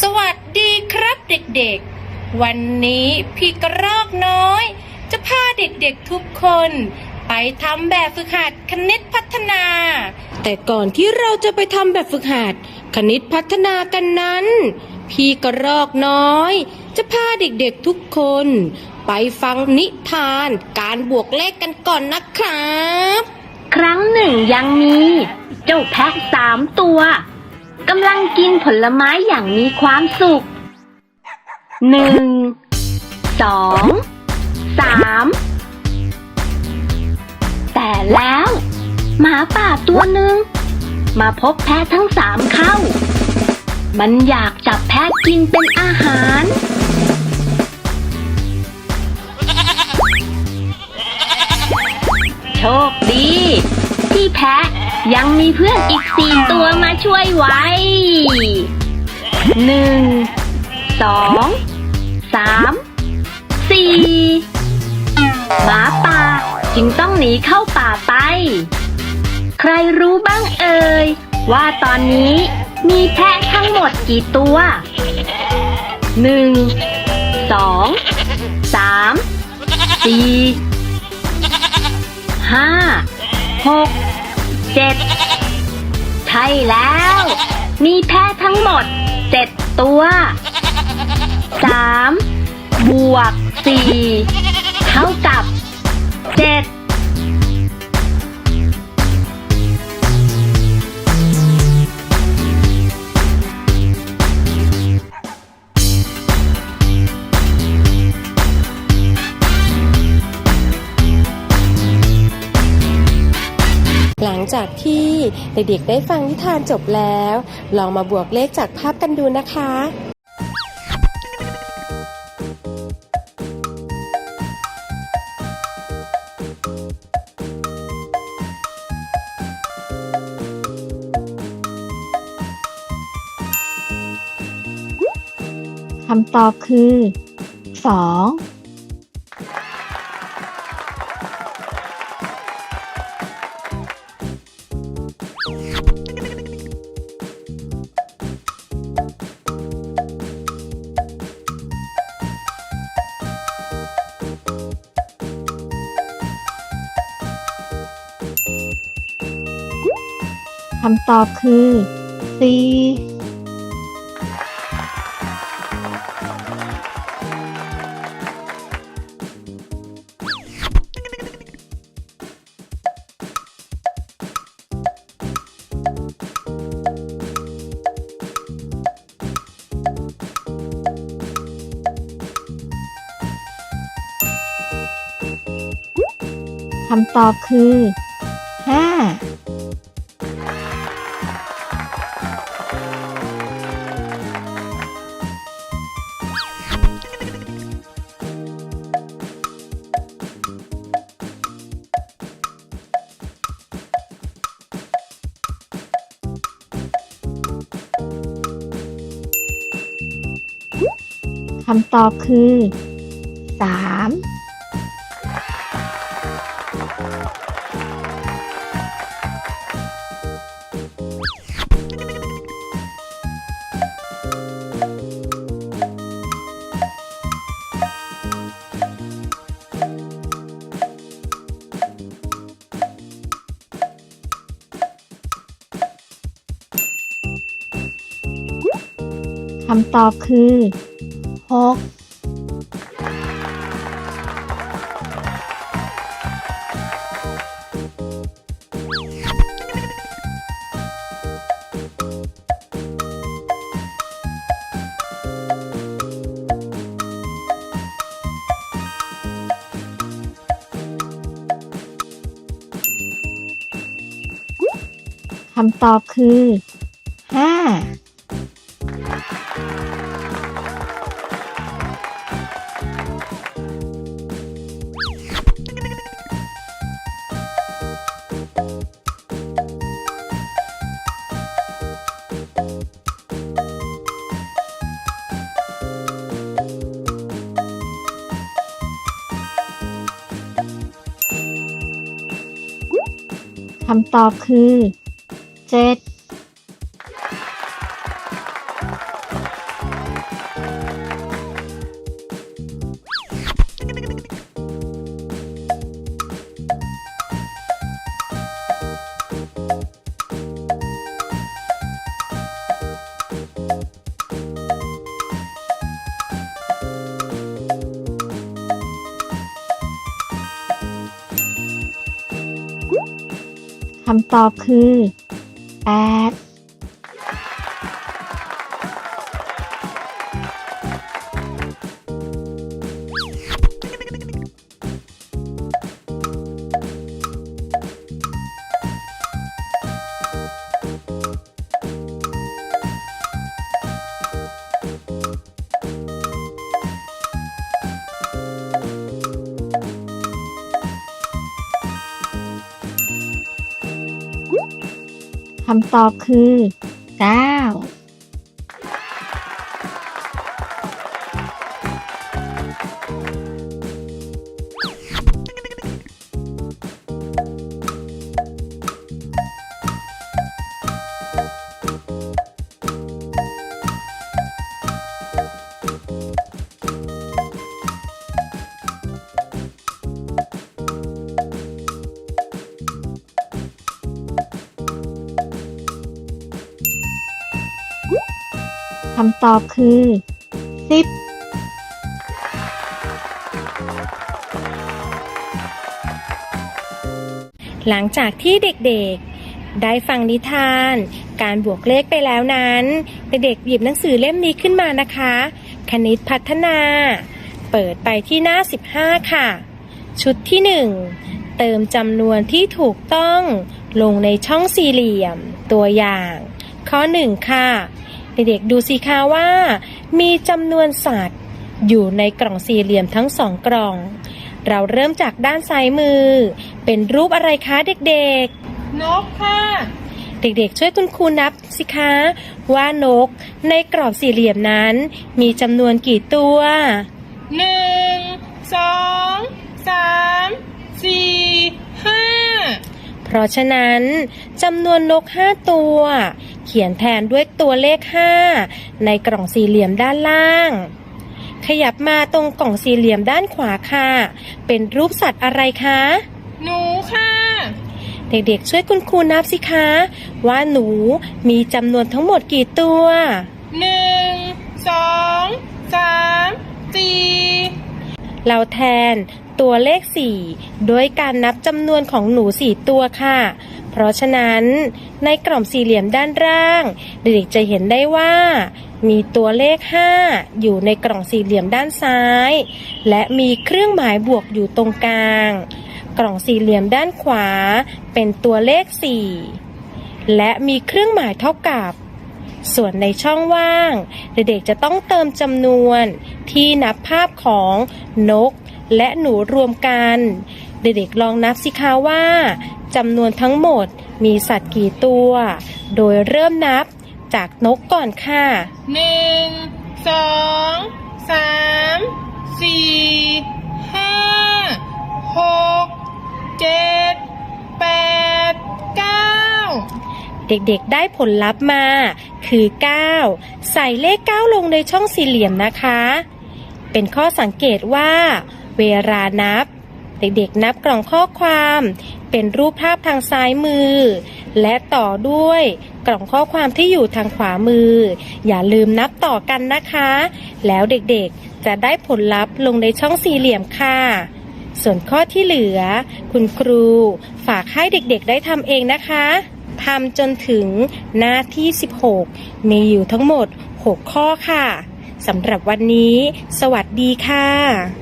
สวัสดีครับเด็กๆ วันนี้พี่กระรอกน้อย จะพาเด็กๆทุกคน ไปทำแบบฝึกหัดคณิตพัฒนา แต่ก่อนที่เราจะไปทำแบบฝึกหัดคณิตพัฒนากันนั้น พี่กระรอกน้อย จะพาเด็กๆทุกคน ไปฟังนิทานการบวกเลขกันก่อนนะครับ ครั้งหนึ่งยังมี เจ้าแพะสามตัว กำลังกินผลไม้อย่างมีความสุขหนึ่งสองสามแต่แล้ว หมาป่าตัวหนึ่งมาพบแพะทั้งสามเข้า มันอยากจับแพะกินเป็นอาหาร โชคดี ที่แพะ ยังมีเพื่อนอีกสี่ตัวมาช่วยไว้ หนึ่ง สอง สาม สี่หมาป่าจึงต้องหนีเข้าป่าไป ใครรู้บ้างเอ่ย ว่าตอนนี้มีแพะทั้งหมดกี่ตัวหนึ่ง สอง สาม สี่ ห้า หก เจ็ดใช่แล้ว มีแพะทั้งหมดเจ็ดตัวสามบวกสี่เท่ากับเจ็ด หลังจากที่เด็กๆได้ฟังนิทานจบแล้ว ลองมาบวกเลขจากภาพกันดูนะคะคำตอบคือ 2 คำตอบคือ C คำตอบคือ 5ำตอบคือสามคำตอบคือ หคำตอบคือ 5 คำตอบคือ 7 คำตอบคือ 8 คำตอบคือ 9ำตอบคือสิบหลังจากที่เด็กๆ ได้ฟังนิทาน การบวกเลขไปแล้วนั้น เด็กๆหยิบหนังสือเล่มนี้ขึ้นมานะคะ คณิตพัฒนา เปิดไปที่หน้า 15 ค่ะ ชุดที่ 1 เติมจำนวนที่ถูกต้องลงในช่องสี่เหลี่ยม ตัวอย่าง ข้อ 1 ค่ะ เด็กๆดูสิคะว่า มีจำนวนสัตว์ อยู่ในกล่องสี่เหลี่ยมทั้งสองกล่อง เราเริ่มจากด้านซ้ายมือ เป็นรูปอะไรคะเด็กๆ นกค่ะ เด็กๆ ช่วยคุณครูนับสิคะ ว่านกในกรอบสี่เหลี่ยมนั้น มีจำนวนกี่ตัวหนึ่งสองสามสี่ห้าเพราะฉะนั้นจำนวนนก5ตัว เขียนแทนด้วยตัวเลข 5 ในกล่องสี่เหลี่ยมด้านล่าง ขยับมาตรงกล่องสี่เหลี่ยมด้านขวาค่ะ เป็นรูปสัตว์อะไรคะ หนูค่ะ เด็กๆช่วยคุณครูนับสิคะ ว่าหนูมีจำนวนทั้งหมดกี่ตัวหนึ่งสองสามสี่เราแทน ตัวเลข 4 โดยการนับจำนวนของหนู 4 ตัวค่ะ เพราะฉะนั้นในกล่องสี่เหลี่ยมด้านล่าง เด็กๆจะเห็นได้ว่า มีตัวเลข 5 อยู่ในกล่องสี่เหลี่ยมด้านซ้าย และมีเครื่องหมายบวกอยู่ตรงกลาง กล่องสี่เหลี่ยมด้านขวา เป็นตัวเลข 4 และมีเครื่องหมายเท่ากับส่วนในช่องว่าง เด็กๆจะต้องเติมจำนวนที่นับภาพของนก และหนูรวมกัน เด็กๆลองนับสิคะว่าจำนวนทั้งหมดมีสัตว์กี่ตัว โดยเริ่มนับจากนกก่อนค่ะหนึ่งสองสามสี่ห้าหกเจ็ดแปดเก้าเด็กๆ ได้ผลลัพธ์มา คือ 9 ใส่เลข 9 ลงในช่องสี่เหลี่ยมนะคะ เป็นข้อสังเกตว่า เวลานับ เด็กๆนับกล่องข้อความ เป็นรูปภาพทางซ้ายมือ และต่อด้วยกล่องข้อความที่อยู่ทางขวามือ อย่าลืมนับต่อกันนะคะ แล้วเด็กๆจะได้ผลลัพธ์ลงในช่องสี่เหลี่ยมค่ะ ส่วนข้อที่เหลือ คุณครูฝากให้เด็กๆได้ทำเองนะคะทำจนถึงหน้าที่ 16 มีอยู่ทั้งหมด 6 ข้อค่ะ สำหรับวันนี้ สวัสดีค่ะ